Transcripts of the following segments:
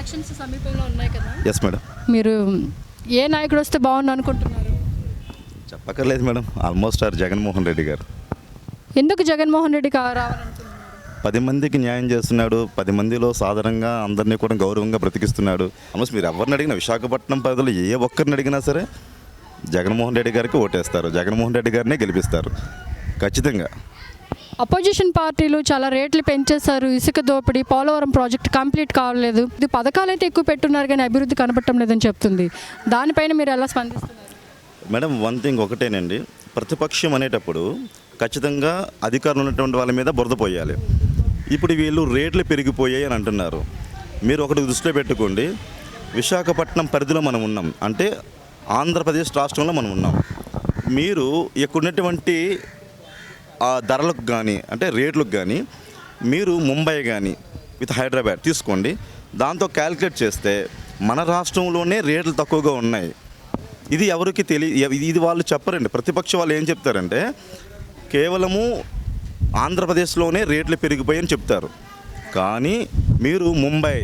Elections సమీపంలో ఉన్నాయి కదా. ఎస్ మేడం మీరు ఏ నాయకుడు వస్తే బాగుండు అనుకుంటున్నారు? చెప్పక్కర్లేదు మేడం ఆల్మోస్ట్ ఆర్ జగన్మోహన్ రెడ్డి గారు. ఎందుకు జగన్మోహన్ రెడ్డి రావాలనుకుంటున్నారు? పది మందికి న్యాయం చేస్తున్నాడు. పది మందిలో సాధారణంగా అందరినీ కూడా గౌరవంగా బ్రతికిస్తున్నాడు. ఆల్మోస్ట్ మీరు ఎవరిని అడిగినా విశాఖపట్నం ప్రజలు ఏ ఒక్కరిని అడిగినా సరే జగన్మోహన్ రెడ్డి గారికి ఓటేస్తారు. జగన్మోహన్ రెడ్డి గారినే గెలిపిస్తారు. ఖచ్చితంగా. అపోజిషన్ పార్టీలు చాలా రేట్లు పెంచేశారు. ఇసుక దోపిడీ పోలవరం ప్రాజెక్ట్ కంప్లీట్ కావలేదు. ఇది పథకాలు అయితే ఎక్కువ పెట్టున్నారు కానీ అభివృద్ధి కనపడటం లేదని చెప్తుంది. దానిపైన మీరు ఎలా స్పందిస్తున్నారు? మేడం వన్ థింగ్ ఒకటేనండి. ప్రతిపక్షం అనేటప్పుడు ఖచ్చితంగా అధికారులు ఉన్నటువంటి వాళ్ళ మీద బురద పోయాలి. ఇప్పుడు వీళ్ళు రేట్లు పెరిగిపోయాయి అని అంటున్నారు. మీరు ఒకటి దృష్టిలో పెట్టుకోండి. విశాఖపట్నం పరిధిలో మనం ఉన్నాం. అంటే ఆంధ్రప్రదేశ్ రాష్ట్రంలో మనం ఉన్నాం. మీరు ఇక్కడ ఉన్నటువంటి ఆ ధరలకు కానీ అంటే రేట్లకు కానీ మీరు ముంబై కానీ విత్ హైదరాబాద్ తీసుకోండి. దాంతో క్యాలిక్యులేట్ చేస్తే మన రాష్ట్రంలోనే రేట్లు తక్కువగా ఉన్నాయి. ఇది ఎవరికి తెలియ ఇది వాళ్ళు చెప్పరండి. ప్రతిపక్ష వాళ్ళు ఏం చెప్తారంటే కేవలము ఆంధ్రప్రదేశ్లోనే రేట్లు పెరిగిపోయాయని చెప్తారు. కానీ మీరు ముంబై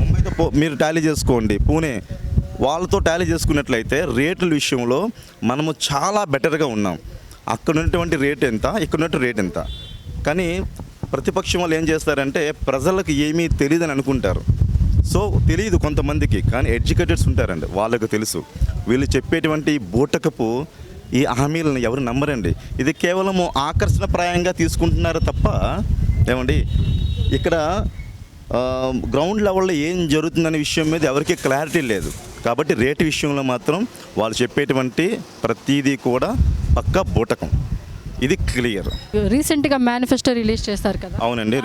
ముంబైతో పో మీరు టాలీ చేసుకోండి. పూణే వాళ్ళతో టాలీ చేసుకున్నట్లయితే రేట్ల విషయంలో మనము చాలా బెటర్గా ఉన్నాం. అక్కడ ఉన్నటువంటి రేట్ ఎంత? ఇక్కడ ఉన్నట్టు రేట్ ఎంత? కానీ ప్రతిపక్షం వాళ్ళు ఏం చేస్తారంటే ప్రజలకు ఏమీ తెలియదని అనుకుంటారు. సో తెలియదు కొంతమందికి కానీ ఎడ్యుకేటెడ్స్ ఉంటారండి వాళ్ళకు తెలుసు. వీళ్ళు చెప్పేటువంటి బూటకపు ఈ హామీలను ఎవరు నమ్మరండి. ఇది కేవలము ఆకర్షణప్రాయంగా తీసుకుంటున్నారు తప్ప ఏమండి ఇక్కడ గ్రౌండ్ లెవెల్లో ఏం జరుగుతుందనే విషయం మీద ఎవరికీ క్లారిటీ లేదు. కాబట్టి రేటు విషయంలో మాత్రం వాళ్ళు చెప్పేటువంటి ప్రతీదీ కూడా పక్కా బూటకం. ఇది క్లియర్. రీసెంట్గా మేనిఫెస్టో రిలీజ్ చేస్తారు కదా. అవునండి.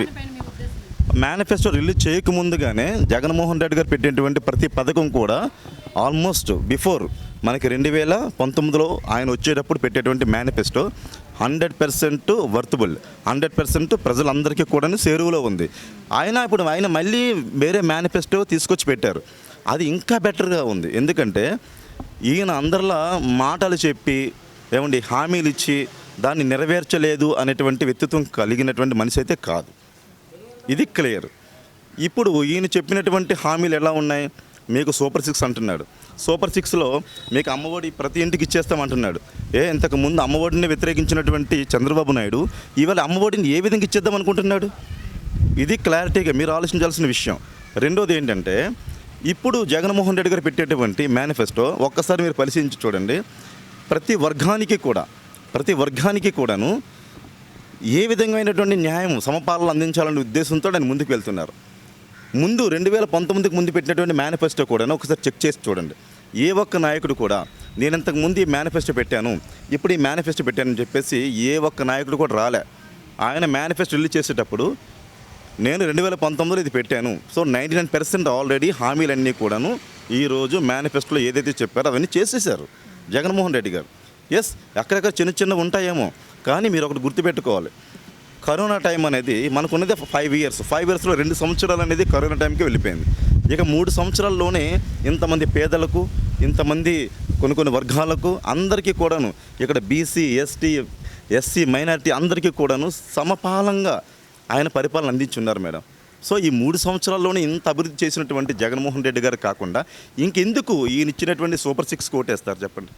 మేనిఫెస్టో రిలీజ్ చేయకముందుగానే జగన్మోహన్ రెడ్డి గారు పెట్టినటువంటి ప్రతి పథకం కూడా ఆల్మోస్ట్ బిఫోర్ మనకి రెండు వేల పంతొమ్మిదిలో ఆయన వచ్చేటప్పుడు పెట్టేటువంటి manifesto hundred percent worthable. Hundred percent ప్రజలందరికీ కూడా సేరువులో ఉంది. ఆయన ఇప్పుడు ఆయన మళ్ళీ వేరే మేనిఫెస్టో తీసుకొచ్చి పెట్టారు. అది ఇంకా బెటర్గా ఉంది. ఎందుకంటే ఈయన అందరిలా మాటలు చెప్పి ఏమండి హామీలు ఇచ్చి దాన్ని నెరవేర్చలేదు అనేటువంటి వ్యక్తిత్వం కలిగినటువంటి మనిషి అయితే కాదు. ఇది క్లియర్. ఇప్పుడు ఈయన చెప్పినటువంటి హామీలు ఎలా ఉన్నాయి? మీకు సూపర్ సిక్స్ అంటున్నాడు. సూపర్ సిక్స్లో మీకు అమ్మఒడి ప్రతి ఇంటికి ఇచ్చేస్తామంటున్నాడు. ఏ ఇంతకు ముందు అమ్మఒడిని వ్యతిరేకించినటువంటి చంద్రబాబు నాయుడు ఇవాళ అమ్మఒడిని ఏ విధంగా ఇచ్చేద్దాం అనుకుంటున్నాడు? ఇది క్లారిటీగా మీరు ఆలోచించాల్సిన విషయం. రెండోది ఏంటంటే ఇప్పుడు జగన్మోహన్ రెడ్డి గారు పెట్టేటువంటి మేనిఫెస్టో ఒక్కసారి మీరు పరిశీలించి చూడండి. ప్రతి వర్గానికి కూడా ప్రతి వర్గానికి కూడాను ఏ విధమైనటువంటి న్యాయం సమపాలన అందించాలనే ఉద్దేశంతో ఆయన ముందుకు వెళ్తున్నారు. ముందు రెండు వేల పంతొమ్మిదికి ముందు పెట్టినటువంటి మేనిఫెస్టో కూడా ఒకసారి చెక్ చేసి చూడండి. ఏ ఒక్క నాయకుడు కూడా నేను ఇంతకు ముందు ఈ మేనిఫెస్టో పెట్టాను ఇప్పుడు ఈ మేనిఫెస్టో పెట్టానని చెప్పేసి ఏ ఒక్క నాయకుడు కూడా రాలే. ఆయన మేనిఫెస్టో రిలీజ్ చేసేటప్పుడు నేను రెండు వేల పంతొమ్మిదిలో ఇది పెట్టాను. So ninety nine percent already హామీలన్నీ కూడాను ఈరోజు మేనిఫెస్టోలో ఏదైతే చెప్పారో అవన్నీ చేసేసారు జగన్మోహన్ రెడ్డి గారు. ఎస్ అక్కడక్కడ చిన్న చిన్న ఉంటాయేమో కానీ మీరు ఒకటి గుర్తుపెట్టుకోవాలి. కరోనా టైం అనేది మనకున్నది ఫైవ్ ఇయర్స్ ఫైవ్ ఇయర్స్లో రెండు సంవత్సరాలు అనేది కరోనా టైంకి వెళ్ళిపోయింది. ఇక మూడు సంవత్సరాల్లోనే ఇంతమంది పేదలకు ఇంతమంది కొన్ని కొన్ని వర్గాలకు అందరికీ కూడాను ఇక్కడ బీసీ ఎస్టీ ఎస్సీ మైనారిటీ అందరికీ కూడాను సమపాలంగా ఆయన పరిపాలన అందించున్నారు మేడం. సో ఈ మూడు సంవత్సరాల్లోనే ఇంత అభివృద్ధి చేసినటువంటి జగన్మోహన్ రెడ్డి గారు కాకుండా ఇంకెందుకు ఈయన ఇచ్చినటువంటి సూపర్ సిక్స్ కోటేస్తారు చెప్పండి?